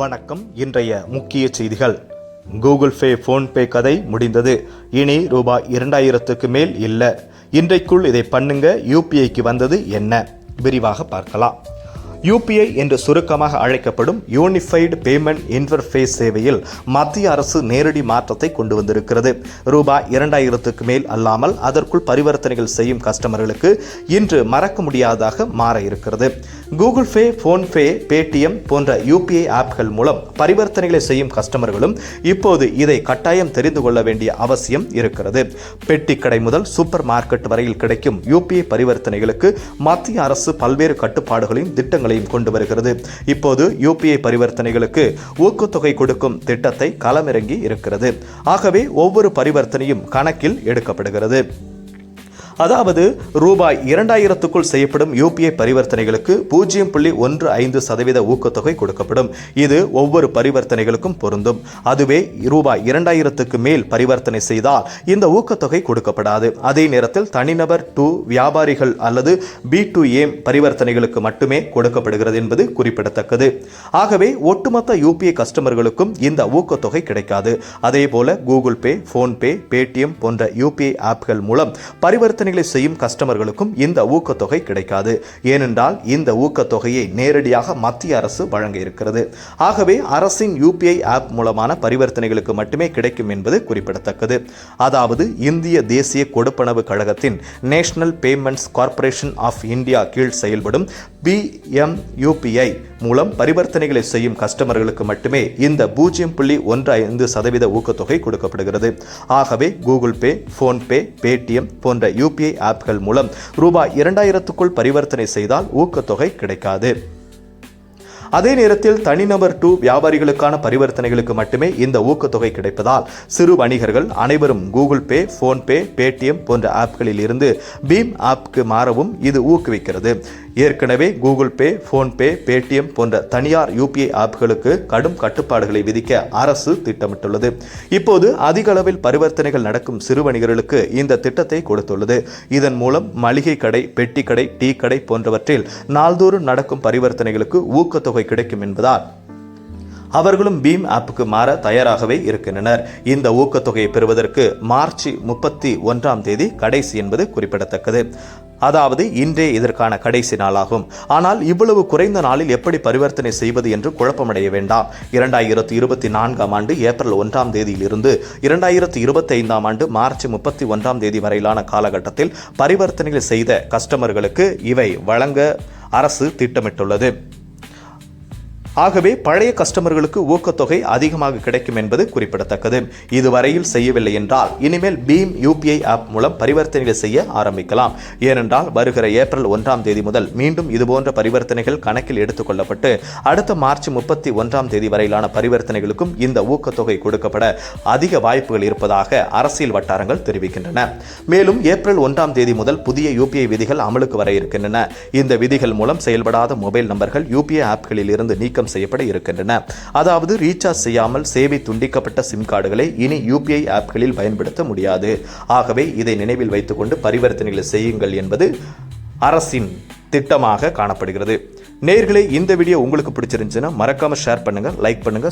வணக்கம். இன்றைய முக்கிய செய்திகள். கூகுள் பே ஃபோன்பே கதை முடிந்தது. இனி ரூபாய் இரண்டாயிரத்துக்கு மேல் இல்லை. இன்றைக்குள் இதை பண்ணுங்க. யூபிஐக்கு வந்தது என்ன? விரிவாக பார்க்கலாம். யூபிஐ என்று சுருக்கமாக அழைக்கப்படும் யூனிஃபைடு பேமெண்ட் இன்டர்ஃபேஸ் சேவையில் மத்திய அரசு நேரடி மாற்றத்தை கொண்டு வந்திருக்கிறது. ரூபாய் இரண்டாயிரத்துக்கு மேல் அல்லாமல் அதற்குள் பரிவர்த்தனைகள் செய்யும் கஸ்டமர்களுக்கு இன்று மறக்க முடியாததாக மாற இருக்கிறது. கூகுள் பே ஃபோன்பே பேடிஎம் போன்ற யூபிஐ ஆப்கள் மூலம் பரிவர்த்தனைகளை செய்யும் கஸ்டமர்களும் இப்போது இதை கட்டாயம் தெரிந்து கொள்ள வேண்டிய அவசியம் இருக்கிறது. பெட்டி கடை முதல் சூப்பர் மார்க்கெட் வரையில் கிடைக்கும் யூபிஐ பரிவர்த்தனைகளுக்கு மத்திய அரசு பல்வேறு கட்டுப்பாடுகளையும் திட்டங்களையும் கொண்டு வருகிறது. இப்போது யூபிஐ பரிவர்த்தனைகளுக்கு ஊக்கத்தொகை கொடுக்கும் திட்டத்தை களமிறங்கி இருக்கிறது. ஆகவே ஒவ்வொரு பரிவர்த்தனையும் கணக்கில் எடுக்கப்படுகிறது. அதாவது ரூபாய் இரண்டாயிரத்துக்குள் செய்யப்படும் யூபிஐ பரிவர்த்தனைகளுக்கு பூஜ்ஜியம் புள்ளி ஒன்று ஐந்து சதவீத ஊக்கத்தொகை கொடுக்கப்படும். இது ஒவ்வொரு பரிவர்த்தனைகளுக்கும் பொருந்தும். அதுவே ரூபாய் இரண்டாயிரத்துக்கு மேல் பரிவர்த்தனை செய்தால் இந்த ஊக்கத்தொகை கொடுக்கப்படாது. அதே நேரத்தில் தனிநபர் டு வியாபாரிகள் அல்லது பி டு ஏம் பரிவர்த்தனைகளுக்கு மட்டுமே கொடுக்கப்படுகிறது என்பது குறிப்பிடத்தக்கது. ஆகவே ஒட்டுமொத்த யூபிஐ கஸ்டமர்களுக்கும் இந்த ஊக்கத்தொகை கிடைக்காது. அதே போல கூகுள் பே போன்பே பேடிஎம் போன்ற யூபிஐ ஆப்கள் மூலம் பரிவர்த்தனை பரிவர்த்தனைகளை செய்யும் கஸ்டமர்களுக்கும் இந்த ஊக்கத்தொகை கிடைக்காது. ஏனென்றால் இந்த ஊக்கத்தொகையை நேரடியாக மத்திய அரசு வழங்க இருக்கிறது. ஆகவே அரசின் யூபிஐ ஆப் மூலமான பரிவர்த்தனைகளுக்கு மட்டுமே கிடைக்கும் என்பது குறிப்பிடத்தக்கது. அதாவது இந்திய தேசிய கொடுப்பனவு கழகத்தின் national payments corporation of India கீழ் செயல்படும் பிஎம்யூபிஐ மூலம் பரிவர்த்தனைகளை செய்யும் கஸ்டமர்களுக்கு மட்டுமே இந்த பூஜ்ஜியம் புள்ளி ஒன்று ஐந்து சதவீத ஊக்கத்தொகை கொடுக்கப்படுகிறது. ஆகவே கூகுள் பே ஃபோன்பே பேடிஎம் போன்ற யூ யூபிஐ ஆப்கள் மூலம் ரூபாய் இரண்டாயிரத்துக்குள் பரிவர்த்தனை செய்தால் ஊக்கத்தொகை கிடைக்காது. அதே நேரத்தில் தனிநபர் டு வியாபாரிகளுக்கான பரிவர்த்தனைகளுக்கு மட்டுமே இந்த ஊக்கத்தொகை கிடைப்பதால் சிறு வணிகர்கள் அனைவரும் கூகுள் பே போன்பே பேடிஎம் போன்ற ஆப்களில் இருந்து பீம் ஆப்க்கு மாறவும் இது ஊக்குவிக்கிறது. ஏற்கனவே கூகுள் பே ஃபோன்பே பேடிஎம் போன்ற தனியார் யூபிஐ ஆப்களுக்கு கடும் கட்டுப்பாடுகளை விதிக்க அரசு திட்டமிட்டுள்ளது. இப்போது அதிக அளவில் பரிவர்த்தனைகள் நடக்கும் சிறு வணிகர்களுக்கு இந்த திட்டத்தை கொடுத்துள்ளது. இதன் மூலம் மளிகை கடை பெட்டி கடை டீ கடை போன்றவற்றில் நாள்தோறும் நடக்கும் பரிவர்த்தனைகளுக்கு ஊக்கத்தொகை கிடைக்கும் என்பதால் அவர்களும் பீம் ஆப்புக்கு மாற தயாராகவே இருக்கின்றனர். இந்த ஊக்கத்தொகையை பெறுவதற்கு மார்ச் முப்பத்தி ஒன்றாம் தேதி கடைசி என்பது குறிப்பிடத்தக்கது. அதாவது இன்றே இதற்கான கடைசி நாளாகும். ஆனால் இவ்வளவு குறைந்த நாளில் எப்படி பரிவர்த்தனை செய்வது என்று குழப்பமடைய வேண்டாம். இரண்டாயிரத்து இருபத்தி நான்காம் ஆண்டு ஏப்ரல் ஒன்றாம் தேதியிலிருந்து இரண்டாயிரத்து இருபத்தி ஐந்தாம் ஆண்டு மார்ச் முப்பத்தி ஒன்றாம் தேதி வரையிலான காலகட்டத்தில் பரிவர்த்தனைகள் செய்த கஸ்டமர்களுக்கு இவை வழங்க அரசு திட்டமிட்டுள்ளது. ஆகவே பழைய கஸ்டமர்களுக்கு ஊக்கத்தொகை அதிகமாக கிடைக்கும் என்பது குறிப்பிடத்தக்கது. இதுவரையில் செய்யவில்லை என்றால் இனிமேல் பீம் யூபிஐ ஆப் மூலம் பரிவர்த்தனைகள் செய்ய ஆரம்பிக்கலாம். ஏனென்றால் வருகிற ஏப்ரல் ஒன்றாம் தேதி முதல் மீண்டும் இதுபோன்ற பரிவர்த்தனைகள் கணக்கில் எடுத்துக்கொள்ளப்பட்டு அடுத்த மார்ச் முப்பத்தி ஒன்றாம் தேதி வரையிலான பரிவர்த்தனைகளுக்கும் இந்த ஊக்கத்தொகை கொடுக்கப்பட அதிக வாய்ப்புகள் இருப்பதாக அரசியல் வட்டாரங்கள் தெரிவிக்கின்றன. மேலும் ஏப்ரல் ஒன்றாம் தேதி முதல் புதிய யூபிஐ விதிகள் அமலுக்கு வர இருக்கின்றன. இந்த விதிகள் மூலம் செயல்படாத மொபைல் நம்பர்கள் யூபிஐ ஆப்களில் இருந்து நீக்க நீக்கம் செய்யப்பட இருக்கின்றன. அதாவது ரீசார்ஜ் செய்யாமல் சேவை துண்டிக்கப்பட்ட சிம் கார்டுகளை இனி யூபிஐ ஆப்களில் பயன்படுத்த முடியாது. ஆகவே இதை நினைவில் வைத்துக்கொண்டு பரிவர்த்தனைகளை செய்யுங்கள் என்பது அரசின் திட்டமாக காணப்படுகிறது. நேர்களை இந்த வீடியோ உங்களுக்கு பிடிச்சிருந்துச்சுன்னா மறக்காம ஷேர் பண்ணுங்க லைக் பண்ணுங்க